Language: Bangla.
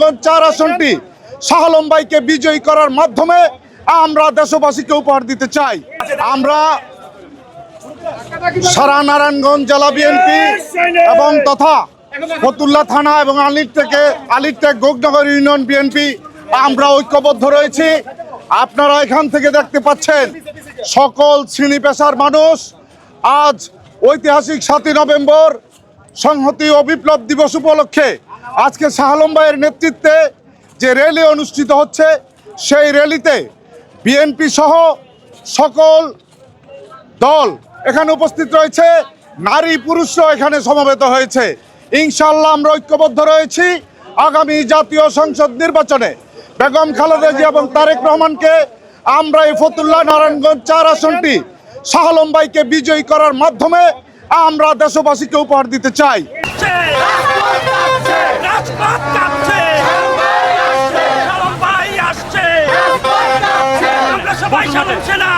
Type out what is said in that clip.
নারায়ণগঞ্জ চার আসনটি শাহলম বিজয়ী করার মাধ্যমে আমরা দেশবাসীকে উপহার দিতে চাই। আমরা সারা নারায়ণগঞ্জ জেলা বিএনপি এবং তথা ফতুল্লা থানা এবং আলির থেকে, আলির টেক গোগনগর ইউনিয়ন বিএনপি আমরা ঐক্যবদ্ধ রয়েছি। আপনারা এখান থেকে দেখতে পাচ্ছেন সকল শ্রেণি পেশার মানুষ। আজ ঐতিহাসিক সাতই নভেম্বর সংহতি ও বিপ্লব দিবস উপলক্ষে আজকে শাহলম ভাইয়ের নেতৃত্বে যে র্যালি অনুষ্ঠিত হচ্ছে, সেই র্যালিতে বিএনপি সহ সকল দল এখানে উপস্থিত রয়েছে। নারী পুরুষরাও এখানে সমবেত হয়েছে। ইনশাল্লাহ আমরা ঐক্যবদ্ধ রয়েছি আগামী জাতীয় সংসদ নির্বাচনে। বেগম খালেদা জিয়া এবং তারেক রহমানকে আমরা এই ফতুল্লাহ নারায়ণগঞ্জ চার আসনটি শাহলম ভাইকে বিজয়ী করার মাধ্যমে আমরা দেশবাসীকে উপহার দিতে চাই। রাজপথ কাঁপছে আসছে। আমরা সবাই শালম সেনা।